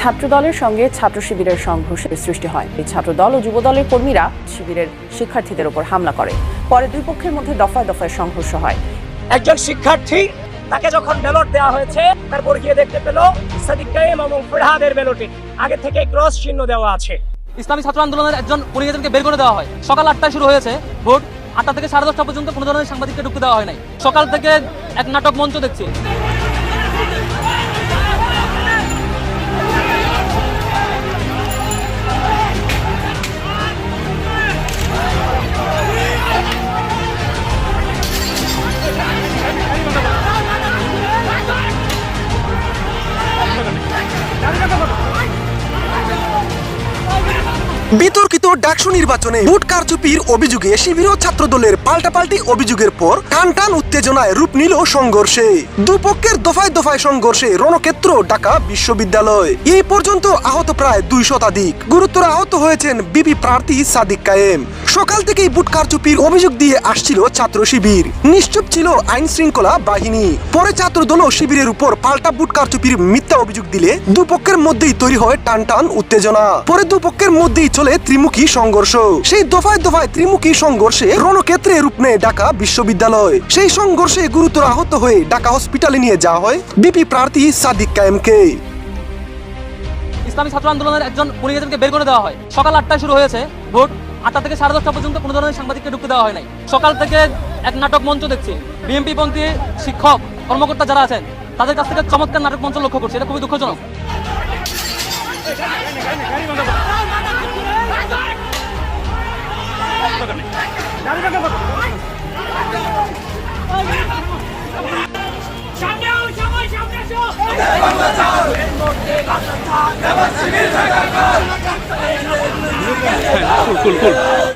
ছাত্র দলের সঙ্গে ছাত্র শিবিরের সংঘর্ষের সৃষ্টি হয়। এই ছাত্র দল ও যুব দলের কর্মীরা শিবিরের শিক্ষার্থীদের উপর হামলা করে। পরে দুই পক্ষের মধ্যে দফায় দফায় সংঘর্ষ হয়। একজন শিক্ষার্থী তাকে যখন ব্যালট দেওয়া হয়েছে তারপর গিয়ে দেখতে পেল সাদিক কাইম এবং ফেরহাদের ব্যালটে। আগে থেকে ক্রস চিহ্ন দেওয়া আছে। ইসলামী ছাত্র আন্দোলনের একজন পরিহিতকে বের করে দেওয়া হয়। সকাল আটটায় শুরু হয়েছে। ভোট আটটা থেকে সাড়ে দশটা পর্যন্ত কোনো ধরনের সাংবাদিককে ঢুকতে দেওয়া হয় নাই। সকাল থেকে এক নাটক মঞ্চ দেখছি। বিতর্কিত ডাকসু নির্বাচনে ভোট কারচুপির অভিযোগে শিবির ও ছাত্র দলের পাল্টাপাল্টি অভিযোগের পর টান টান উত্তেজনায় রূপ নিল সংঘর্ষে। দুপক্ষের দফায় দফায় সংঘর্ষে রণক্ষেত্র, ঢাকা বিশ্ববিদ্যালয়। এই পর্যন্ত আহত প্রায় দুই শতাধিক। গুরুতর আহত হয়েছেন বিপি প্রার্থী সাদিক কায়েম। সকাল থেকেই বুট কারচুপির অভিযোগ দিয়ে আসছিল ছাত্র শিবির। নিশ্চুপ ছিল আইন শৃঙ্খলা বাহিনী। পরে ছাত্র দল শিবিরের উপর পাল্টা বুট কারচুপির মিথ্যা অভিযোগ দিলে দুপক্ষের মধ্যেই তৈরি হয় টান টান উত্তেজনা। পরে দুপক্ষের মধ্যেই চলে ত্রিমুখী সংঘর্ষ। সেই দফায় দফায় ত্রিমুখী সংঘর্ষে রণক্ষেত্রে রূপ নেয় ঢাকা বিশ্ববিদ্যালয়। সেই সংঘর্ষে গুরুতর আহত হয়ে ঢাকা হসপিটালে নিয়ে যাওয়া হয় বিপি প্রার্থী সাদিক কায়েমকে। ইসলামী ছাত্র আন্দোলনের একজন পরিহিতকে বের করে দেওয়া হয়। সকাল আটটায় শুরু হয়েছে ভোট আটটা থেকে সাড়ে দশটা পর্যন্ত কোনো ধরনের সাংবাদিককে ঢুকতে দেওয়া হয় নাই। সকাল থেকে এক নাটক মঞ্চ দেখছি। বিএনপি পন্থী শিক্ষক, কর্মকর্তা যারা আছেন, তাদের কাছ থেকে চমৎকার নাটক মঞ্চ লক্ষ্য করছি। এটা খুবই দুঃখজনক। 来来来来来来来来来来